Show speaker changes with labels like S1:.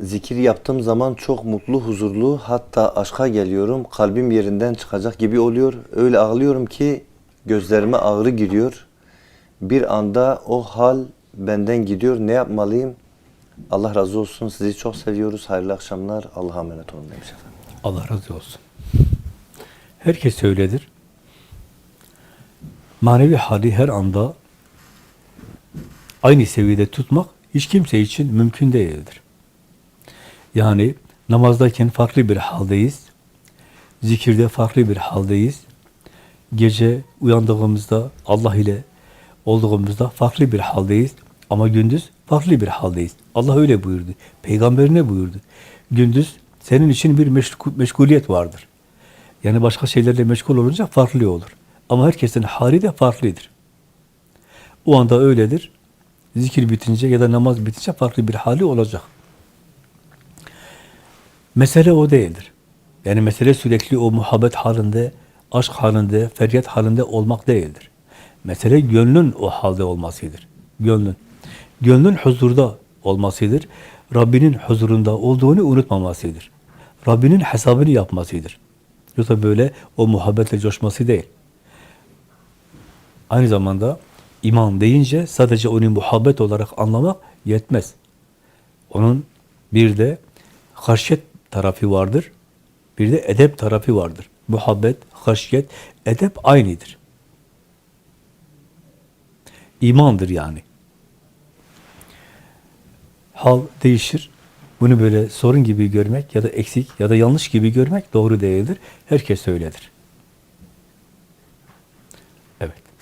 S1: zikir yaptığım zaman çok mutlu, huzurlu, hatta aşka geliyorum. Kalbim yerinden çıkacak gibi oluyor. Öyle ağlıyorum ki gözlerime ağrı giriyor. Bir anda o hal benden gidiyor. Ne yapmalıyım? Allah razı olsun. Sizi çok seviyoruz. Hayırlı akşamlar. Allah'a emanet olun demiş efendim.
S2: Allah razı olsun. Herkes öyledir. Manevi hali her anda aynı seviyede tutmak hiç kimse için mümkün değildir. Yani namazdayken farklı bir haldeyiz. Zikirde farklı bir haldeyiz. Gece uyandığımızda Allah ile olduğumuzda farklı bir haldeyiz. Ama gündüz farklı bir haldeyiz. Allah öyle buyurdu. Peygamberine buyurdu. Gündüz senin için bir meşgu- meşguliyet vardır. Yani başka şeylerle meşgul olunca farklı olur. Ama herkesin hali de farklıdır. O anda öyledir. Zikir bitince ya da namaz bitince farklı bir hali olacak. Mesele o değildir. Yani mesele sürekli o muhabbet halinde, aşk halinde, feryat halinde olmak değildir. Mesele gönlün o halde olmasıdır. Gönlün. Gönlün huzurda olmasıdır. Rabbinin huzurunda olduğunu unutmamasıdır. Rabbinin hesabını yapmasıdır. Yoksa böyle o muhabbetle coşması değil. Aynı zamanda iman deyince sadece onu muhabbet olarak anlamak yetmez. Onun bir de haşyet tarafı vardır. Bir de edep tarafı vardır. Muhabbet, haşyet, edep aynıdır. İmandır yani. Hal değişir. Bunu böyle sorun gibi görmek ya da eksik ya da yanlış gibi görmek doğru değildir. Herkes öyledir.